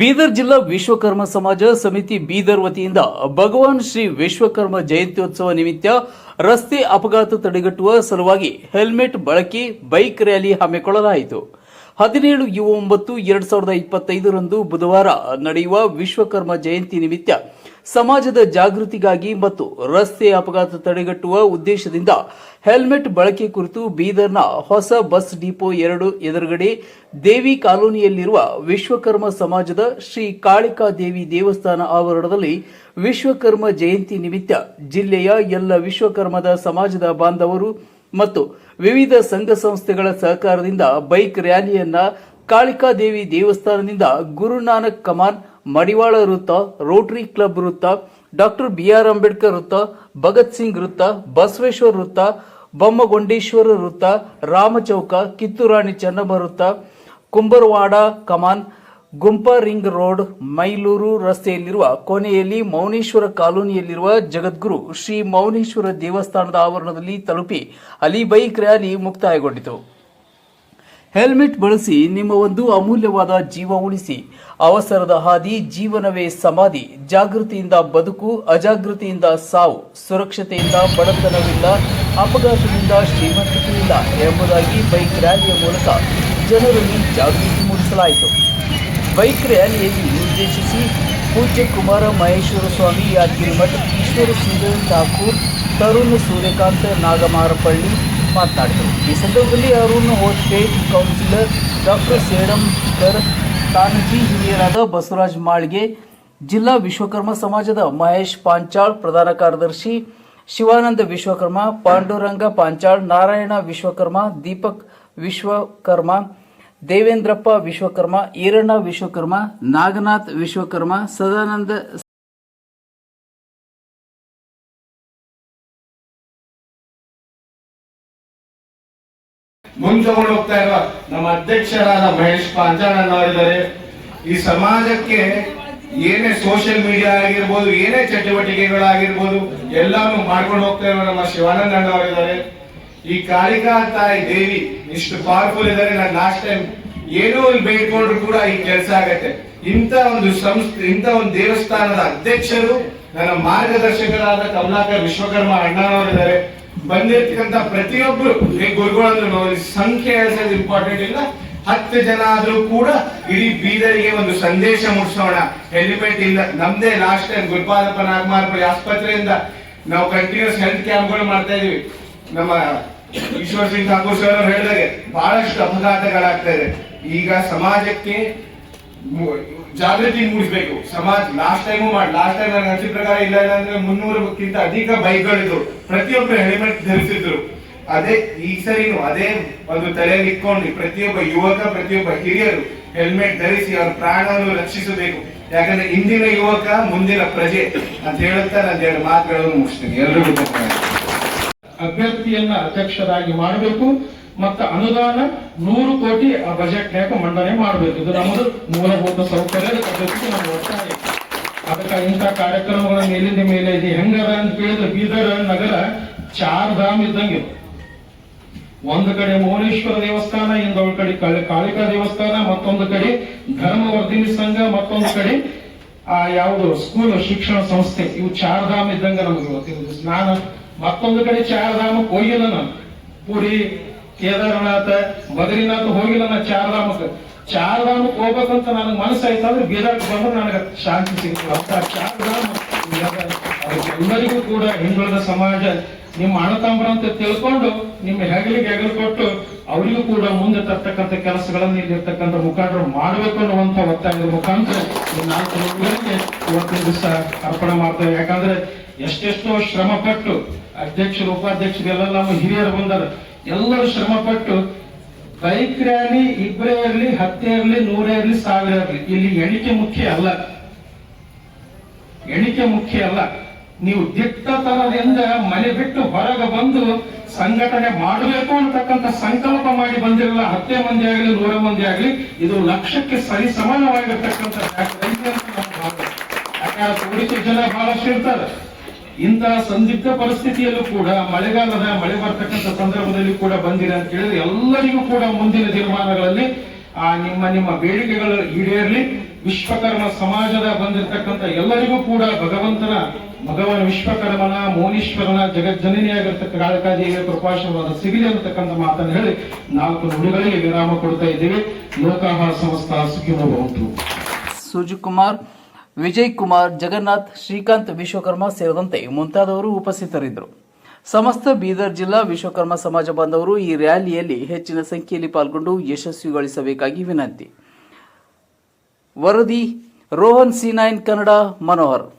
ಬೀದರ್ ಜಿಲ್ಲಾ ವಿಶ್ವಕರ್ಮ ಸಮಾಜ ಸಮಿತಿ ಬೀದರ್ ವತಿಯಿಂದ ಭಗವಾನ್ ಶ್ರೀ ವಿಶ್ವಕರ್ಮ ಜಯಂತ್ಯೋತ್ಸವ ನಿಮಿತ್ತ ರಸ್ತೆ ಅಪಘಾತ ತಡೆಗಟ್ಟುವ ಸಲುವಾಗಿ ಹೆಲ್ಮೆಟ್ ಬಳಕೆ, ಬೈಕ್ ರ್ಯಾಲಿ ಹಮ್ಮಿಕೊಳ್ಳಲಾಯಿತು. ಹದಿನೇಳು ಯು ಒಂಬತ್ತು ಎರಡು ಸಾವಿರದ ಇಪ್ಪತ್ತೈದರಂದು ಬುಧವಾರ ನಡೆಯುವ ವಿಶ್ವಕರ್ಮ ಜಯಂತಿ ನಿಮಿತ್ತ ಸಮಾಜದ ಜಾಗೃತಿಗಾಗಿ ಮತ್ತು ರಸ್ತೆ ಅಪಘಾತ ತಡೆಗಟ್ಟುವ ಉದ್ದೇಶದಿಂದ ಹೆಲ್ಮೆಟ್ ಬಳಕೆ ಕುರಿತು ಬೀದರ್ನ ಹೊಸ ಬಸ್ ಡಿಪೋ ಎರಡು ಎದುರುಗಡೆ ದೇವಿ ಕಾಲೋನಿಯಲ್ಲಿರುವ ವಿಶ್ವಕರ್ಮ ಸಮಾಜದ ಶ್ರೀ ಕಾಳಿಕಾ ದೇವಿ ದೇವಸ್ಥಾನ ಆವರಣದಲ್ಲಿ ವಿಶ್ವಕರ್ಮ ಜಯಂತಿ ನಿಮಿತ್ತ ಜಿಲ್ಲೆಯ ಎಲ್ಲ ವಿಶ್ವಕರ್ಮದ ಸಮಾಜದ ಬಾಂಧವರು ಮತ್ತು ವಿವಿಧ ಸಂಘ ಸಂಸ್ಥೆಗಳ ಸಹಕಾರದಿಂದ ಬೈಕ್ ರ್ಯಾಲಿಯನ್ನ ಕಾಳಿಕಾದೇವಿ ದೇವಸ್ಥಾನದಿಂದ ಗುರುನಾನಕ್ ಕಮಾನ್ ಮಡಿವಾಳ ವೃತ್ತ ರೋಟರಿ ಕ್ಲಬ್ ವೃತ್ತ ಡಾಕ್ಟರ್ ಬಿ ಆರ್ ಅಂಬೇಡ್ಕರ್ ವೃತ್ತ ಭಗತ್ ಸಿಂಗ್ ವೃತ್ತ ಬಸವೇಶ್ವರ ವೃತ್ತ ಬೊಮ್ಮಗೊಂಡೇಶ್ವರ ವೃತ್ತ ರಾಮಚೌಕ ಕಿತ್ತೂರಾಣಿ ಚೆನ್ನಮ್ಮ ವೃತ್ತ ಕುಂಬರವಾಡ ಕಮಾನ್ ಗುಂಪ ರಿಂಗ್ ರೋಡ್ ಮೈಲೂರು ರಸ್ತೆಯಲ್ಲಿರುವ ಕೊನೆಯಲ್ಲಿ ಮೌನೇಶ್ವರ ಕಾಲೋನಿಯಲ್ಲಿರುವ ಜಗದ್ಗುರು ಶ್ರೀ ಮೌನೇಶ್ವರ ದೇವಸ್ಥಾನದ ಆವರಣದಲ್ಲಿ ತಲುಪಿ ಅಲ್ಲಿ ಬೈಕ್ ರ್ಯಾಲಿ ಮುಕ್ತಾಯಗೊಂಡಿತು. ಹೆಲ್ಮೆಟ್ ಬಳಸಿ ನಿಮ್ಮ ಒಂದು ಅಮೂಲ್ಯವಾದ ಜೀವ ಉಳಿಸಿ. ಅವಸರದ ಹಾದಿ ಜೀವನವೇ ಸಮಾಧಿ. ಜಾಗೃತಿಯಿಂದ ಬದುಕು, ಅಜಾಗೃತಿಯಿಂದ ಸಾವು. ಸುರಕ್ಷತೆಯಿಂದ ಬಡತನವಿಲ್ಲ, ಅಪಘಾತದಿಂದ ಶ್ರೀಮಂತಿಕೆಯಿಲ್ಲ ಎಂಬುದಾಗಿ ಬೈಕ್ ರ್ಯಾಲಿಯ ಮೂಲಕ ಜನರಲ್ಲಿ ಜಾಗೃತಿ ಮೂಡಿಸಲಾಯಿತು. ಬೈಕ್ ರ್ಯಾಲಿಯಲ್ಲಿ ಉದ್ದೇಶಿಸಿ ಪೂಜ್ಯ ಕುಮಾರ ಮಹೇಶ್ವರ ಸ್ವಾಮಿ ಯಾದಗಿರಿ ಮಠ ಈಶ್ವರ ಸಿಂಗ್ ಠಾಕೂರ್, ತರುಣ್ ಸೂರ್ಯಕಾಂತ್ ನಾಗಮಾರಪಳ್ಳಿ ಮಾತನಾಡಿದರು. ಈ ಸಂದರ್ಭದಲ್ಲಿ ಅರುಣ್ ಹೋಸ್ಟೇಟ್ ಕೌನ್ಸಿಲರ್ ಡಾಕ್ಟರ್ ಸೇಡಂಕರ್ ತಾನಜಿ, ಹಿರಿಯರಾದ ಬಸವರಾಜ್ ಮಾಳ್ಗೆ, ಜಿಲ್ಲಾ ವಿಶ್ವಕರ್ಮ ಸಮಾಜದ ಮಹೇಶ್ ಪಾಂಚಾಳ್, ಪ್ರಧಾನ ಕಾರ್ಯದರ್ಶಿ ಶಿವಾನಂದ ವಿಶ್ವಕರ್ಮ, ಪಾಂಡುರಂಗ ಪಾಂಚಾಳ್, ನಾರಾಯಣ ವಿಶ್ವಕರ್ಮ, ದೀಪಕ್ ವಿಶ್ವಕರ್ಮ, ದೇವೇಂದ್ರಪ್ಪ ವಿಶ್ವಕರ್ಮ, ಈರಣ್ಣ ವಿಶ್ವಕರ್ಮ, ನಾಗನಾಥ್ ವಿಶ್ವಕರ್ಮ, ಸದಾನಂದ ಮುಂಚೆಕೊಂಡು ಹೋಗ್ತಾ ಇರುವ ನಮ್ಮ ಅಧ್ಯಕ್ಷರಾದ ಮಹೇಶ್ ಪಾಂಚಾಳಣ್ಣವರಿದ್ದಾರೆ ಈ ಸಮಾಜಕ್ಕೆ ಏನೇ ಸೋಷಿಯಲ್ ಮೀಡಿಯಾ ಆಗಿರ್ಬೋದು, ಏನೇ ಚಟುವಟಿಕೆಗಳಾಗಿರ್ಬೋದು, ಎಲ್ಲಾನು ಮಾಡ್ಕೊಂಡು ಹೋಗ್ತಾ ಇರುವ ನಮ್ಮ ಶಿವಾನಂದ ಇದ್ದಾರೆ ಈ ಕಾಳಿಕಾ ತಾಯಿ ದೇವಿ ಇಷ್ಟು ಪವರ್ಫುಲ್ ಇದ್ದಾರೆ. ನಾನು ಲಾಸ್ಟ್ ಟೈಮ್ ಏನೋ ಒಂದು ಬೇಡ್ಕೊಂಡ್ರು ಕೂಡ ಈ ಕೆಲಸ ಆಗತ್ತೆ. ಇಂಥ ಒಂದು ಸಂಸ್ಥೆ, ಇಂಥ ಒಂದು ದೇವಸ್ಥಾನದ ಅಧ್ಯಕ್ಷರು ನನ್ನ ಮಾರ್ಗದರ್ಶಕರಾದ ಕಮಲಾಕರ್ ವಿಶ್ವಕರ್ಮ ಅಣ್ಣನವರಿದ್ದಾರೆ. ಬಂದಿರ್ತಕ್ಕಂಥ ಪ್ರತಿಯೊಬ್ರು ಈ ಅಂದ್ರೆ ನೋಡಿ, ಸಂಖ್ಯೆ ಅನ್ಸೋದು ಇಂಪಾರ್ಟೆಂಟ್ ಇಲ್ಲ ಹತ್ತು ಜನ ಆದ್ರೂ ಕೂಡ ಇಡೀ ಬೀದರಿಗೆ ಒಂದು ಸಂದೇಶ ಮುಟ್ಸೋಣ. ಹೆಲ್ಮೆಟ್ ಇಲ್ಲ. ನಮ್ದೇ ಲಾಸ್ಟ್ ಟೈಮ್ ಗುರುಪಾದಪ್ಪ ನಾಗಮಾರಪಳ್ಳಿ ಆಸ್ಪತ್ರೆಯಿಂದ ನಾವು ಕಂಟಿನ್ಯೂಸ್ ಹೆಲ್ತ್ ಕ್ಯಾಂಪ್ಗಳು ಮಾಡ್ತಾ ಇದೀವಿ ನಮ್ಮ ಈಶ್ವರ್ ಸಿಂಗ್ ಠಾಕೂರ್ ಸರ್ ಹೇಳಿದಾಗೆ, ಬಹಳಷ್ಟು ಅಪಘಾತಗಳಾಗ್ತಾ ಇದೆ. ಈಗ ಸಮಾಜಕ್ಕೆ ಜಾಗೃತಿ ಮೂಡಿಸ್ಬೇಕು. ಸಮಾಜ ಲಾಸ್ಟ್ ಟೈಮು ಮಾಡಿ ಲಾಸ್ಟ್ ಟೈಮ್ ನನಗೆ ಅನಿಸಿದ ಪ್ರಕಾರ ಇಲ್ಲ ಇಲ್ಲ ಅಂದ್ರೆ ಮುನ್ನೂರಕ್ಕಿಂತ ಅಧಿಕ ಬೈಕ್ಗಳಿದ್ರು ಪ್ರತಿಯೊಬ್ಬರು ಹೆಲ್ಮೆಟ್ ಧರಿಸಿದ್ರು. ಅದೇ ಈ ಸರಿನು ಅದೇ ಒಂದು ತಲೆಯಲ್ಲಿ ಇಟ್ಕೊಂಡು ಪ್ರತಿಯೊಬ್ಬ ಯುವಕ, ಪ್ರತಿಯೊಬ್ಬ ಹಿರಿಯರು ಹೆಲ್ಮೆಟ್ ಧರಿಸಿ ಅವ್ರ ಪ್ರಾಣವನ್ನು ರಕ್ಷಿಸಬೇಕು. ಯಾಕಂದ್ರೆ ಇಂದಿನ ಯುವಕ, ಮುಂದಿನ ಪ್ರಜೆ ಅಂತ ಹೇಳುತ್ತಾ ನಾನು ಎರಡು ಮಾತುಗಳನ್ನು ಮುಗಿಸ್ತೀನಿ. ಎಲ್ಲರಿಗೂ. ಅಭ್ಯರ್ಥಿಯನ್ನ ಅಧ್ಯಕ್ಷರಾಗಿ ಮಾಡಬೇಕು. ಮತ್ತು ಅನುದಾನ ನೂರು ಕೋಟಿ ಆ ಬಜೆಟ್ ನ್ಯಾಗ ಮಂಡನೆ ಮಾಡಬೇಕು. ಇದು ನಮ್ಮದು ಮೂಲಭೂತ ಸೌಕರ್ಯದ ಪದ್ಧತಿ ನಮ್ಮ ಒತ್ತಾಯ ಅದಕ್ಕೆ ಇಂಥ ಕಾರ್ಯಕ್ರಮಗಳ ಮೇಲಿನ ಮೇಲೆ ಇದೆ, ಹೆಂಗದ ಅಂತ ಕೇಳಿದ್ರೆ ಬೀದರ್ ನಗರ ಚಾರ್ ಧಾಮ್ ಇದ್ದಂಗೆ ಇದು. ಒಂದು ಕಡೆ ಮೌನೇಶ್ವರ ದೇವಸ್ಥಾನ, ಇನ್ನೊಂದು ಕಡೆ ಕಾಳಿ- ಕಾಳಿಕಾ ದೇವಸ್ಥಾನ, ಮತ್ತೊಂದು ಕಡೆ ಧರ್ಮವರ್ಧಿನಿ ಸಂಘ, ಮತ್ತೊಂದು ಕಡೆ ಆ ಯಾವುದು ಸ್ಕೂಲ್ ಶಿಕ್ಷಣ ಸಂಸ್ಥೆ, ಇವು ಚಾರ್ಧಾಮ್ ಇದ್ದಂಗೆ ನಮಗೆ ಸ್ನಾನ ಮತ್ತೊಂದು ಕಡೆ ಚಾರ್ಧಾಮ ಹೋಗಿಲ್ಲ ನಾನು. ಪುರಿ ಕೇದಾರನಾಥ, ಬದ್ರಿನಾಥ ಹೋಗಿಲ್ಲ ನಾನು ಚಾರಧಾಮಕ್ಕೆ. ಚಾರಧಾಮಕ್ಕೆ ಹೋಗ್ಬೇಕಂತ ನನಗೆ ಮನಸ್ಸಾಯ್ತು ಅಂದ್ರೆ ಬೀದರ್ ಬಂದ್ರೆ ನನಗೆ ಶಾಂತಿ ಸಿಗುತ್ತೆ ಅಂತ ಚಾರಧಾಮ ಎಲ್ಲರಿಗೂ ಕೂಡ ಹಿಂದುಳಿದ ಸಮಾಜ, ನಿಮ್ಮ ಅಣತಾಂಬ್ರ ಅಂತ ತಿಳ್ಕೊಂಡು, ನಿಮ್ಮ ಹೆಗಲಿಗೆ ಹೆಗಲು ಕೊಟ್ಟು, ಅವರಿಗೂ ಕೂಡ ಮುಂದೆ ತರ್ತಕ್ಕಂಥ ಕೆಲಸಗಳನ್ನು ಇಲ್ಲಿರ್ತಕ್ಕಂಥ ಮುಖಂಡರು ಮಾಡಬೇಕು ಅನ್ನುವಂಥ ಒತ್ತಾಯದ ಮುಖಾಂತರ ನಾಲ್ಕು ಮಕ್ಕಳಿಗೆ ಇವತ್ತಿನ ದಿವಸ ಅರ್ಪಣೆ ಮಾಡ್ತೇವೆ. ಯಾಕಂದ್ರೆ ಎಷ್ಟೆಷ್ಟೋ ಶ್ರಮ ಪಟ್ಟು ಅಧ್ಯಕ್ಷರು, ಉಪಾಧ್ಯಕ್ಷರು ಎಲ್ಲ ನಮ್ಮ ಹಿರಿಯರು ಬಂದಾರ. ಎಲ್ಲರೂ ಶ್ರಮ ಪಟ್ಟು ಬೈಕ್ ರ್ಯಾಲಿ ಇಬ್ಬರೇ ಇರಲಿ, ಹತ್ತೇ ಇರಲಿ, ನೂರೇ ಇರಲಿ, ಸಾವಿರ ಇರಲಿ. ಇಲ್ಲಿ ಎಣಿಕೆ ಮುಖ್ಯ ಅಲ್ಲ. ಎಣಿಕೆ ಮುಖ್ಯ ಅಲ್ಲ. ನೀವು ದಿಟ್ಟತನದಿಂದ ಮನೆ ಬಿಟ್ಟು ಹೊರಗೆ ಬಂದು ಸಂಘಟನೆ ಮಾಡಬೇಕು ಅಂತಕ್ಕಂಥ ಸಂಕಲ್ಪ ಮಾಡಿ ಬಂದಿರಲ್ಲ, ಹತ್ತೇ ಮಂದಿ ಆಗಲಿ, ನೂರ ಮಂದಿ ಆಗಲಿ, ಇದು ಲಕ್ಷಕ್ಕೆ ಸರಿ ಸಮಾನವಾಗಿರ್ತಕ್ಕಂಥ ಉಳಿದ ಜನ ಬಹಳಷ್ಟು ಇರ್ತಾರೆ? ಇಂತಹ ಸಂದಿಗ್ಧ ಪರಿಸ್ಥಿತಿಯಲ್ಲೂ ಕೂಡ ಮಳೆಗಾಲದ ಮಳೆ ಬರ್ತಕ್ಕಂಥ ಸಂದರ್ಭದಲ್ಲಿ ಕೂಡ ಬಂದಿರ ಅಂತ ಹೇಳಿದ್ರೆ ಎಲ್ಲರಿಗೂ ಕೂಡ ಮುಂದಿನ ದಿನಮಾನಗಳಲ್ಲಿ, ಆ, ನಿಮ್ಮ ನಿಮ್ಮ ಬೇಡಿಕೆಗಳು ಈಡೇರಲಿ. ವಿಶ್ವಕರ್ಮ ಸಮಾಜದ ಬಂದಿರತಕ್ಕಂಥ ಎಲ್ಲರಿಗೂ ಕೂಡ ಭಗವಂತನ, ಭಗವಾನ್ ವಿಶ್ವಕರ್ಮನ, ಮೌನೀಶ್ವರನ ಜಗಜ್ಜನನಿಯಾಗಿರ್ತಕ್ಕ ಕಾಳಕಾಜಿಗೆ ಕೃಪಾಶೀರ್ವಾದ ಸಿಗಲಿ ಅಂತಕ್ಕಂಥ ಮಾತನ್ನು ಹೇಳಿ ನಾಲ್ಕು ನುಡಿಗಳಿಗೆ ವಿರಾಮ ಕೊಡ್ತಾ ಇದ್ದೀವಿ. ಲೋಕಾಹ ಸಮಸ್ತ ಸುಖಿನೋ ಭವಂತು ಸುಜುಕುಮಾರ್ ವಿಜಯ್ ಕುಮಾರ್ ಜಗನ್ನಾಥ್, ಶ್ರೀಕಾಂತ್, ವಿಶ್ವಕರ್ಮ ಸೇರಿದಂತೆ ಮುಂತಾದವರು ಉಪಸ್ಥಿತರಿದ್ದರು. ಸಮಸ್ತ ಬೀದರ್ ಜಿಲ್ಲಾ ವಿಶ್ವಕರ್ಮ ಸಮಾಜ ಬಾಂಧವರು ಈ ರ್ಯಾಲಿಯಲ್ಲಿ ಹೆಚ್ಚಿನ ಸಂಖ್ಯೆಯಲ್ಲಿ ಪಾಲ್ಗೊಂಡು ಯಶಸ್ವಿಗೊಳಿಸಬೇಕಾಗಿ ವಿನಂತಿ. ವರದಿ, ರೋಹನ್ ಸಿ ನೈನ್ ಕನ್ನಡ, ಮನೋಹರ್.